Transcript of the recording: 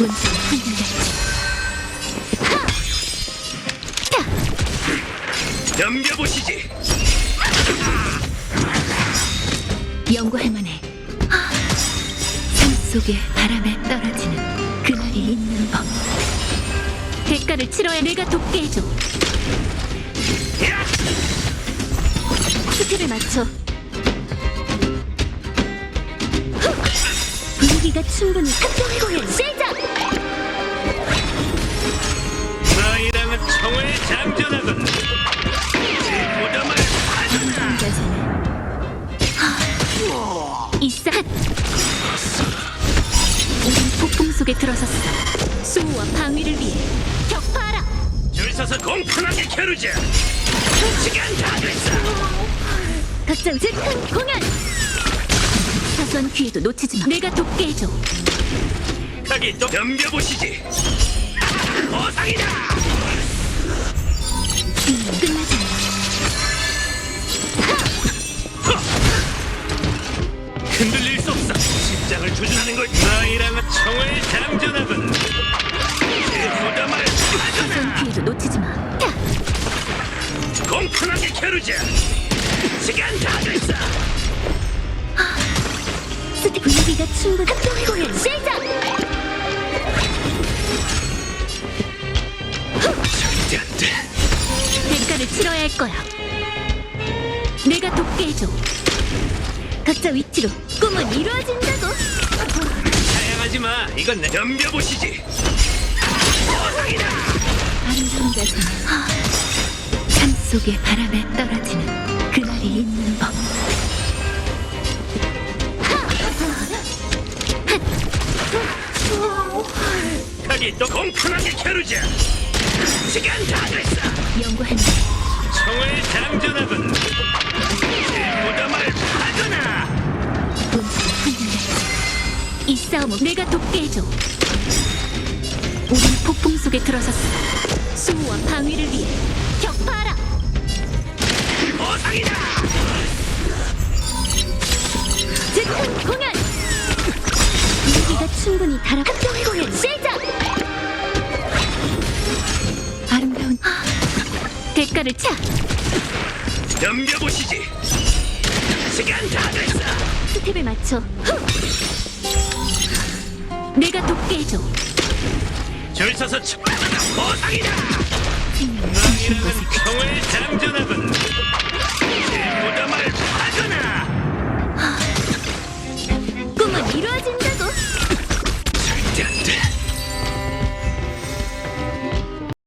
분수가 흔들렸지. 넘겨보시지. 연구할 만해. 삶 속에 바람에 떨어지는 그날이 있는 법. 대가를 치러야 내가 돕게 해줘. 스텝에 맞춰. 분위기가 충분히 공연 시작! 너희랑은 총을 장전하건 제 무덤을 이싹 우린 폭풍 속에 들어섰어. 수호와 방위를 위해 격파하라. 줄 서서 공평하게 겨루자. 시간 다 됐어. 각자 즉흥 공연. 사소한 기회도 놓치지 마. 내가 돕게 해줘 거기 또 넘겨보시지. 보상이다. 음, 끝나지 흔들릴 수 없어. 심장을 조준하는 걸. 총을 장전하건 제 무덤을 사소한 기회도 놓치지 마 야! 공평하게 겨루자. 시간 다 됐어. 분위기가 충분 합동 공연 시작 할 거야 내가 돕게 해줘 각자 위치로 꿈은 이루어진다고 사양하지 마. 이건 내. 보상이다. 아름다운 가슴 삶 속에 바람에 떨어지는 그날이 있는 법 거기 또 공평하게 겨루자. 시간 다 됐어. 연구할 총을 장전하건 제 무덤을 파거나. 이 싸움은 내가 돕게 해줘. 우린 폭풍 속에 들어섰어. 수호와 방위를 위해 격파하라. 보상이다. 즉흥 공연! 분위기가 충분히 달아 합동 공연 시작 바다를 차! 넘겨보시지. 시간 다 됐어. 스텝에 맞춰. 내가 돕게 해줘. 줄 서서 쳐. 보상이다. 음, 너희는 총을 장전하군. 내 무덤을 파거나. 꿈은 이루어진다.